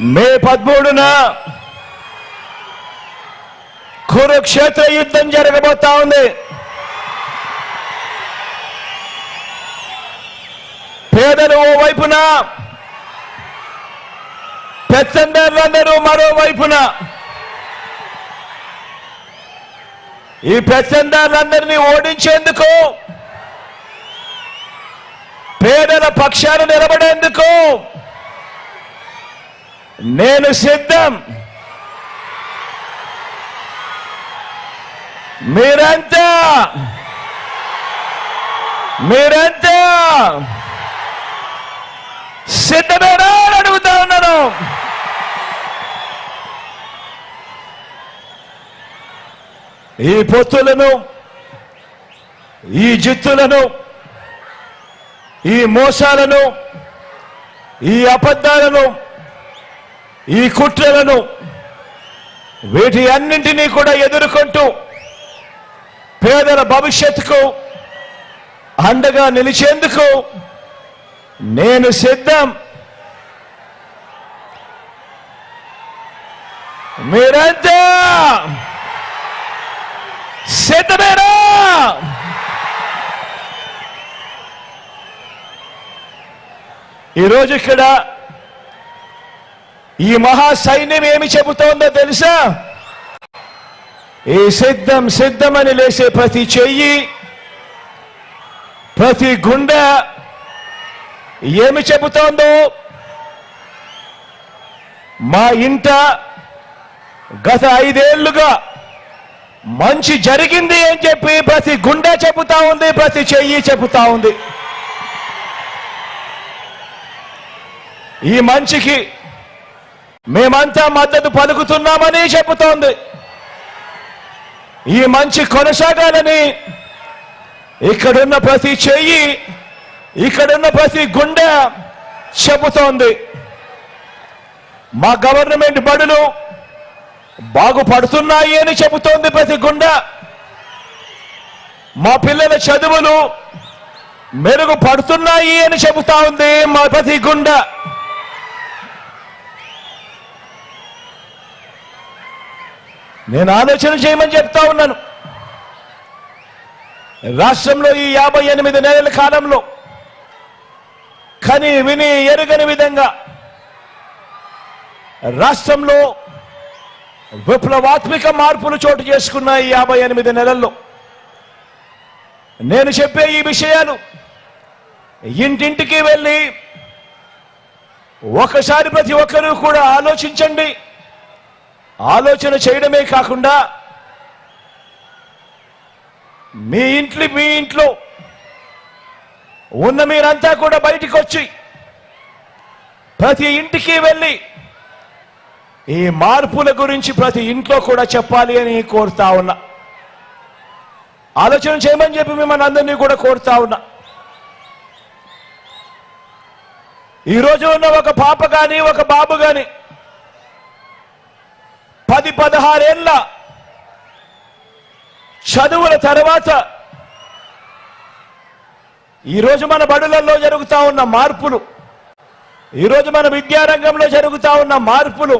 మే పదమూడున కురుక్షేత్ర యుద్ధం జరగబోతా ఉంది. పేదలు ఓ వైపున పెత్తందరులందరూ మరో ఈ పెత్తందారులందరినీ ఓడించేందుకు పేదల పక్షాలు నిలబడేందుకు నేను సిద్ధం. మీరంతా. మీరంతా. సిద్ధమేనా అని అడుగుతా ఉన్నాను. ఈ పొత్తులను ఈ జిత్తులను ఈ మోసాలను ఈ అబద్ధాలను ఈ కుట్రలను వీటి అన్నింటినీ కూడా ఎదుర్కొంటూ పేదల భవిష్యత్తుకు అండగా నిలిచేందుకు నేను సిద్ధం. మీరంతా సిద్ధమేనా? ఈరోజు ఇక్కడ ఈ మహా సైన్యం ఏమి చెబుతోందో తెలుసా? ఈ సిద్ధం సిద్ధమని లేసే ప్రతి చెయ్యి ప్రతి గుండె ఏమి చెబుతోందో? మా ఇంట గత ఐదేళ్ళుగా మంచి జరిగింది అని చెప్పి ప్రతి గుండె చెబుతా ఉంది ప్రతి చెయ్యి చెబుతా ఉంది. ఈ మంచికి మేమంతా మద్దతు పలుకుతున్నామని చెబుతోంది. ఈ మంచి కొనసాగాలని ఇక్కడున్న ప్రతి చెయ్యి ఇక్కడున్న ప్రతి గుండె చెబుతోంది. మా గవర్నమెంట్ బడులు బాగుపడుతున్నాయి అని చెబుతోంది ప్రతి గుండె. మా పిల్లల చదువులు మెరుగుపడుతున్నాయి అని చెబుతా ఉంది మా ప్రతి గుండె. నేను ఆలోచన చేయమని చెప్తా ఉన్నాను. రాష్ట్రంలో ఈ యాభై ఎనిమిది నెలల కాలంలో కని విని ఎరుగని విధంగా రాష్ట్రంలో విప్లవాత్మిక మార్పులు చోటు చేసుకున్న ఈ యాభై ఎనిమిది నెలల్లో. నేను చెప్పే ఈ విషయాలు ఇంటింటికి వెళ్ళి ఒకసారి ప్రతి ఒక్కరూ కూడా ఆలోచించండి. ఆలోచన చేయడమే కాకుండా మీ ఇంట్లో మీ ఇంట్లో ఉన్న మీరంతా కూడా బయటికి వచ్చి ప్రతి ఇంటికి వెళ్ళి ఈ మార్పుల గురించి ప్రతి ఇంట్లో కూడా చెప్పాలి అని కోరుతా ఉన్నా. ఆలోచన చేయమని చెప్పి మిమ్మల్ని అందరినీ కూడా కోరుతా ఉన్నా. ఈ రోజు ఉన్న ఒక పాప కానీ ఒక బాబు కానీ పది పదహారేళ్ళ చదువుల తర్వాత ఈరోజు మన బడులలో జరుగుతా ఉన్న మార్పులు ఈరోజు మన విద్యారంగంలో జరుగుతా ఉన్న మార్పులు